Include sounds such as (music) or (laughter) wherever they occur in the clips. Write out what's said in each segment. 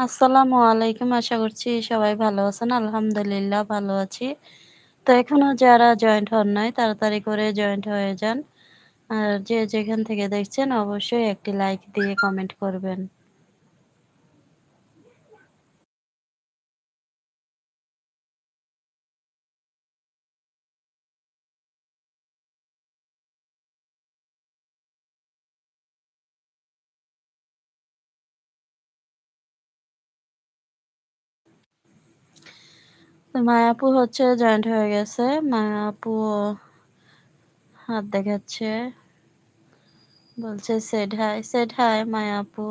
আসসালামু আলাইকুম। আশা করছি সবাই ভালো আছেন। আলহামদুলিল্লাহ ভালো আছি। তো এখনও যারা জয়েন্ট হন নাই, তাড়াতাড়ি করে জয়েন্ট হয়ে যান। আর যে যেখান থেকে দেখছেন, অবশ্যই একটি লাইক দিয়ে কমেন্ট করবেন। মায়াপু হচ্ছে জয়েন্ট হয়ে গেছে। মায়াপু হাত দেখাচ্ছে। বলছে said hi, said hi Mayapu.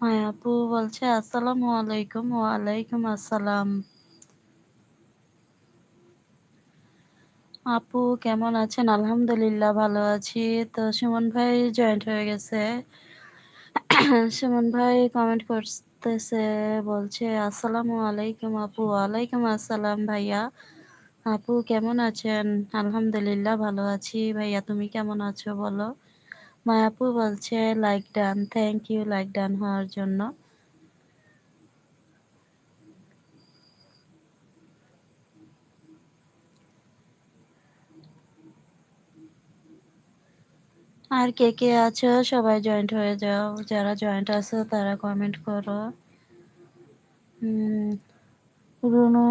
Mayapu বলছে আসসালামু আলাইকুম। ওয়ালাইকুম আসসালাম। আপু কেমন আছেন? আলহামদুলিল্লাহ ভালো আছি। তো সুমন ভাই জয়েন্ট হয়ে গেছে। (coughs) সুমন ভাই কমেন্ট করতেছে, বলছে, আসসালামু আলাইকুম আপু। ওয়ালাইকুম আসসালাম ভাইয়া। আপু কেমন আছেন? আলহামদুলিল্লাহ ভালো আছি। ভাইয়া, তুমি কেমন আছো বলো? মায়াপু বলছে like done. Thank you like done হওয়ার জন্য। আর কে কে আছো সবাই জয়েন্ট হয়ে যাও। যারা জয়েন্ট আছো, তারা কমেন্ট করো। রুনু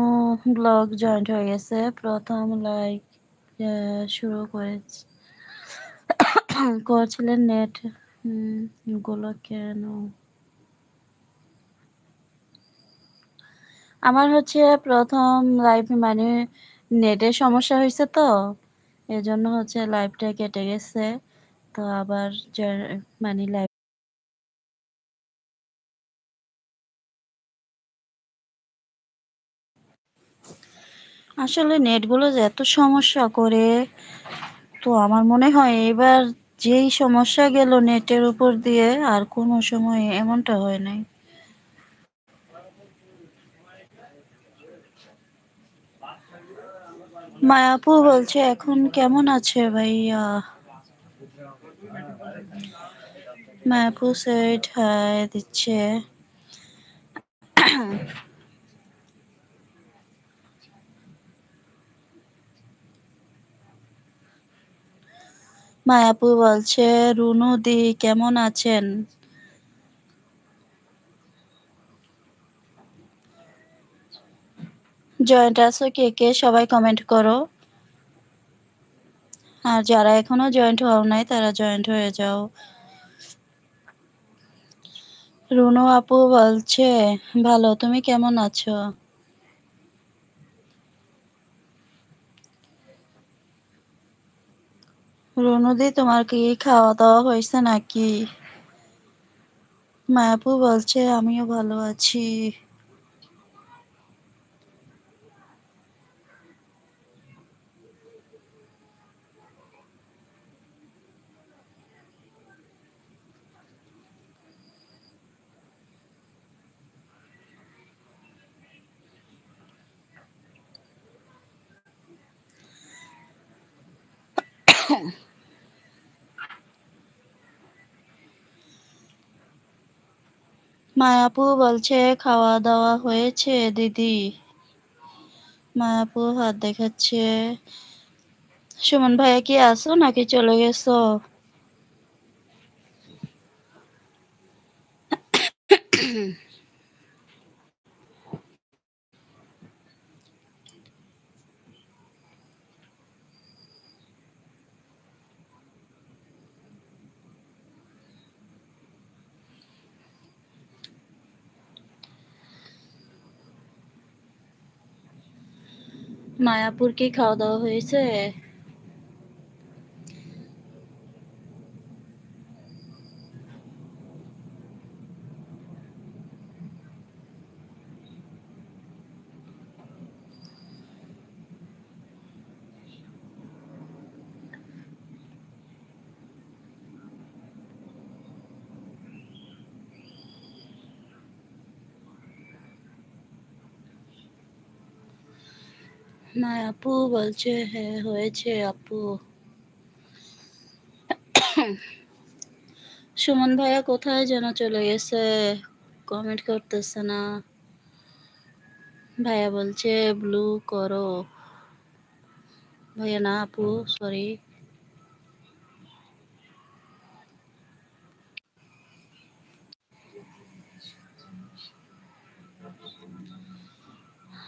ব্লগ জয়েন্ট হয়ে গেছে। প্রথম লাইক শুরু করেছে করছিলেন নেটগুলো কেন আমার হচ্ছে প্রথম লাইভ মানে নেটের সমস্যা হয়েছে তো এজন্য হচ্ছে লাইভটা কেটে গেছে তো আবার মানে আসলে নেটগুলো যে এত সমস্যা করে, তো আমার মনে হয় এবার যেই সমস্যা গেল নেটের উপর দিয়ে আর কোনো সময় এমনটা হয় নাই। মায়াপু বলছে, এখন কেমন আছে ভাইয়া? মায়াপু সেট হাই দিচ্ছে মায়াপু বলছে, রুনু দি, কেমন আছেন? জয়েন্ট আছো কে কে? সবাই কমেন্ট করো। আর যারা এখনও জয়েন্ট হও নাই, তারা জয়েন্ট হয়ে যাও। রুনু আপু বলছে, ভালো, তুমি কেমন আছো? রুনুদি তোমার কি খাওয়া দাওয়া হয়েছে নাকি? মায়াপু বলছে, আমিও ভালো আছি। মায়াপু বলছে খাওয়া দাওয়া হয়েছে, দিদি? মায়াপু হাত দেখাচ্ছে। সুমন ভাইয়া কি আসো নাকি চলে গেছো? মায়াপুর কি খাওয়া দাওয়া হয়েছে। মায়া আপু, বলছে হ্যাঁ হয়েছে আপু। সুমন ভাইয়া কোথায় যেন চলে গেছে কমেন্ট করতেছে না। ভাইয়া বলছে ব্লু করো। ভাইয়া, না আপু সরি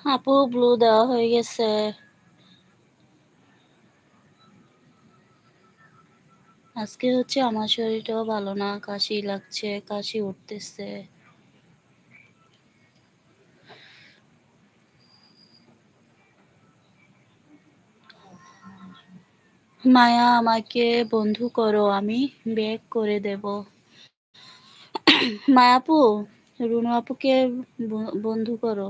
আপু ব্লু দেওয়া হয়ে গেছে। আজকে হচ্ছে আমার শরীরটাও ভালো না, কাশি লাগছে, কাশি উঠতেছে। মায়া, আমাকে বন্ধু করো, আমি বেক করে দেব। মায়াপু রুনু আপুকে বন্ধু করো।